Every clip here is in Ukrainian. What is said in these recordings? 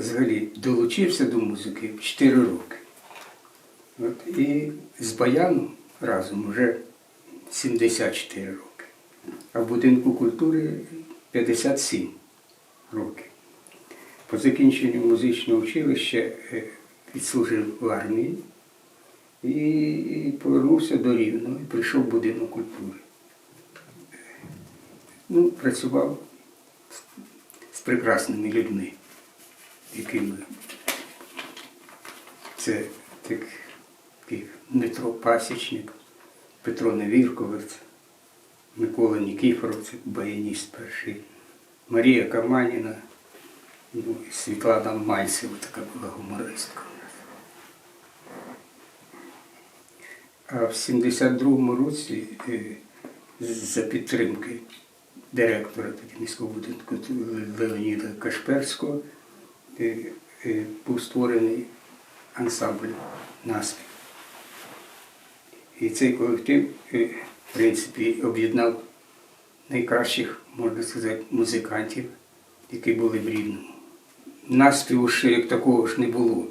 взагалі долучився до музики в 4 роки. От, і з баяном разом вже 74 роки. А в будинку культури 57 років. По закінченню музичного училища е, відслужив в армії і, повернувся до Рівного і прийшов в будинок культури. Ну, працював з прекрасними людьми, якими це так, такий Дмитро Пасічник, Петро Невірковець, Микола Нікіфоров, це баяніст перший, Марія Каманіна, ну, і Світлана Мальцева, така була гумористка. А в 72-му році е, за підтримки директора міського будинку Леоніда Кашперського е, був створений ансамбль наспів. І цей колектив, е, в принципі, об'єднав найкращих, можна сказати, музикантів, які були в Рівному. Наспіву ще як такого ж не було.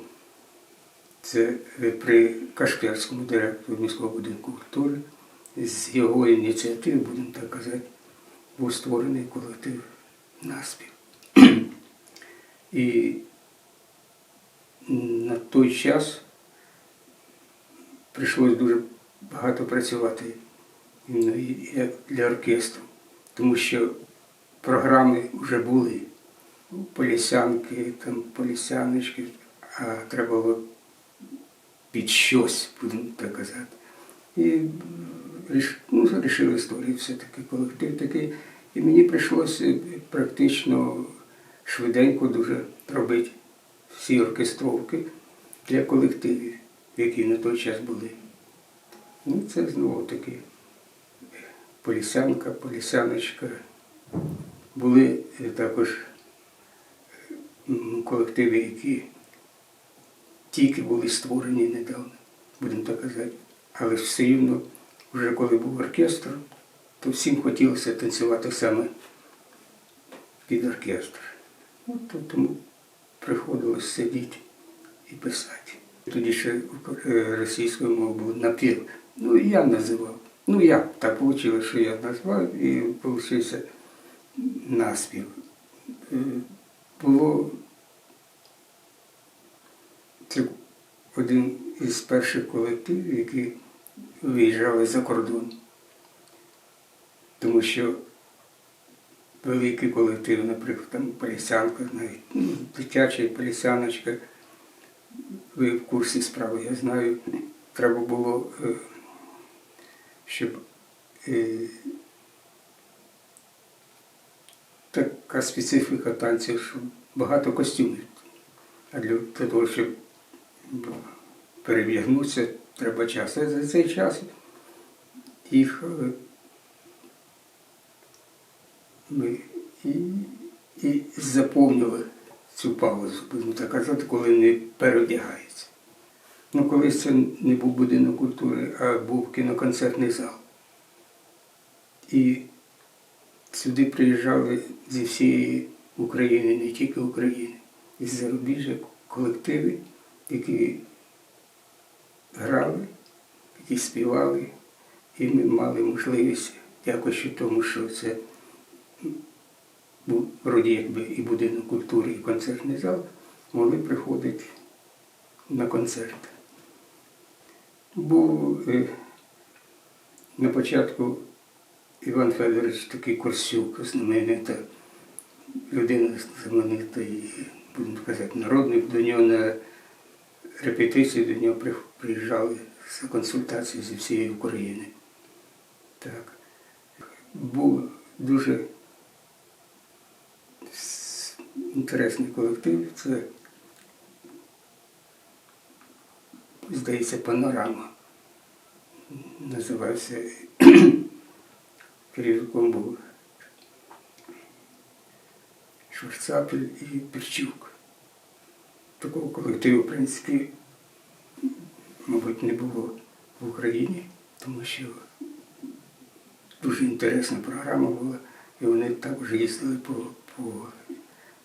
Це е, при Кашперському директору міського будинку культури. З його ініціативи, будемо так казати, був створений колектив наспів. І на той час прийшлось дуже багато працювати для оркестру, тому що програми вже були. Полісянки, там полісяночки, а треба було під щось, будемо так казати. І ну, вирішили створити все-таки колектив такий. І мені прийшлося практично швиденько дуже робити всі оркестровки для колективів, які на той час були. Ну, це знову таки полісянка, полісяночка. Були е, також колективи, які тільки були створені недавно, будемо так казати. Але все рівно, вже коли був оркестр, то всім хотілося танцювати саме під оркестр. Ну, то, тому приходилось сидіти і писати. Тоді ще е, російською мовою був напів. Ну, і я називав. Ну, як так вийшло, що я назвав і вийшов наспів. Е, Було це один із перших колективів, які виїжджали за кордон. Тому що великий колектив, наприклад, там Полісянка, навіть ну, дитяча Полісяночка, ви в курсі справи, я знаю, треба було, е, щоб е, така специфіка танців, що багато костюмів. А для, того, щоб ну, перевдягнутися, треба час. А за цей час їх е, ми і, і заповнили цю паузу, будемо так казати, коли не переодягається. Ну, колись це не був будинок культури, а був кіноконцертний зал. І сюди приїжджали зі всієї України, не тільки України, із зарубіжжя колективи, які грали, які співали, і ми мали можливість, дякуючи тому, що це був вроді якби і будинок культури, і концертний зал, могли приходити на концерти. Був е, на початку Іван Федорович такий Корсюк, знаменита людина знаменита і, будемо казати, народник. До нього на репетиції до нього приїжджали за консультацією зі всієї України. Так. Був дуже інтересний колектив. Це, здається, панорама. Називався керівником був Шварцапель і Пірчук. Такого колективу, в принципі, мабуть, не було в Україні, тому що дуже інтересна програма була, і вони також їздили по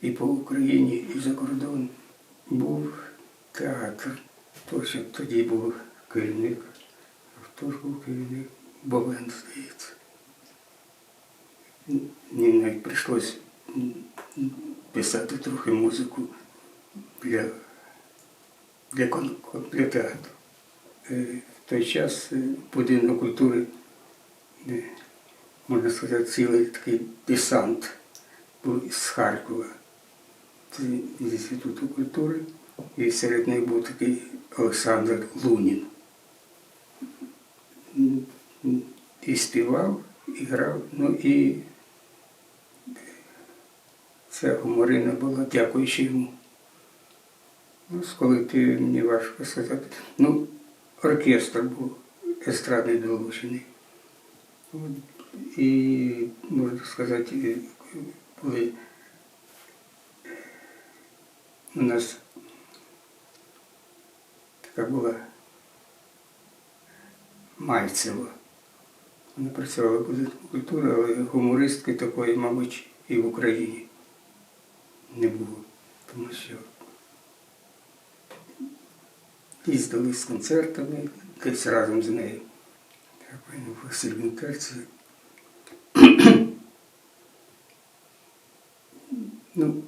і по Україні, і за кордон. Був театр. Точно тоді був керівник. Хто ж був керівник? Бовен, здається. Мені навіть м, писати трохи музику для, для, для театру. Е, В той час е, будинок культури, е, можна сказати, цілий такий десант з Харкова. Це з Інституту культури. І серед них був такий Олександр Лунін. І співав, і грав, ну і ця гуморина була, дякуючи йому. Ну, з колективом мені важко сказати. Ну, оркестр був естрадний долучений. І, можна сказати, були у нас така була Мальцева. Вона працювала в культури, але гумористки такої, мабуть, і в Україні не було. Тому що їздили з концертами десь разом з нею. Я пам'ятаю, Василь Вінтерці. Ну,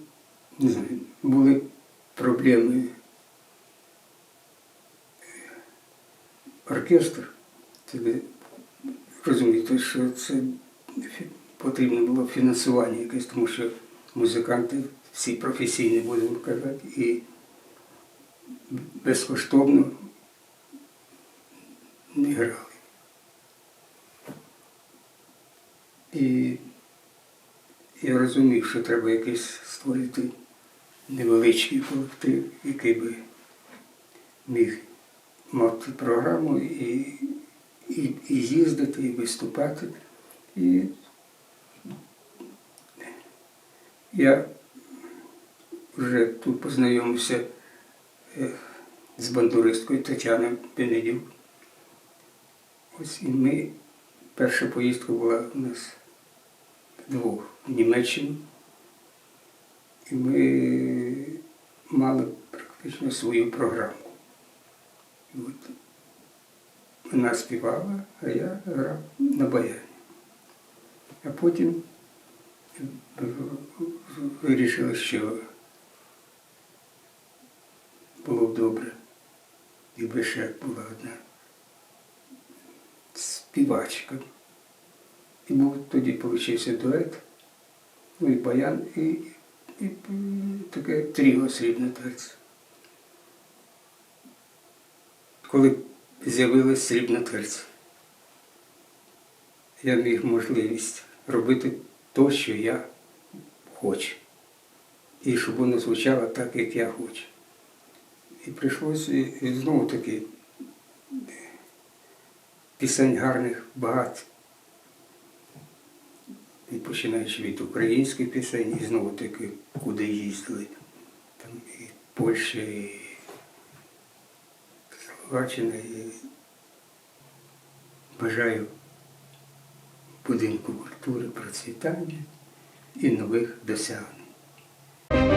не знаю, були проблеми. Оркестр, ви розумієте, що це потрібно було фінансування якесь, тому що музиканти всі професійні, будемо казати, і безкоштовно не грали. І я розумів, що треба якийсь створити невеличкий колектив, який би міг мати програму і, і, і їздити, і виступати. І я вже тут познайомився е, з бандуристкою Тетяною Бенедюк. Ось і ми, перша поїздка була у нас двох в Німеччину. І ми мали практично свою програму. І От вона співала, а я грав на баяні. А потім вирішили, що було б добре, якби ще була одна співачка. І був тоді получився дует, ну і баян, і, і, м, таке тріо срібне терце. Коли з'явилась срібна терця, я міг можливість робити те, що я хочу. І щоб воно звучало так, як я хочу. І прийшлося і, і знову таки пісень гарних багато. І починаючи від українських пісень, і знову таки, куди їздили. Там і Польща, і Словаччина, і бажаю будинку культури процвітання і нових досягнень.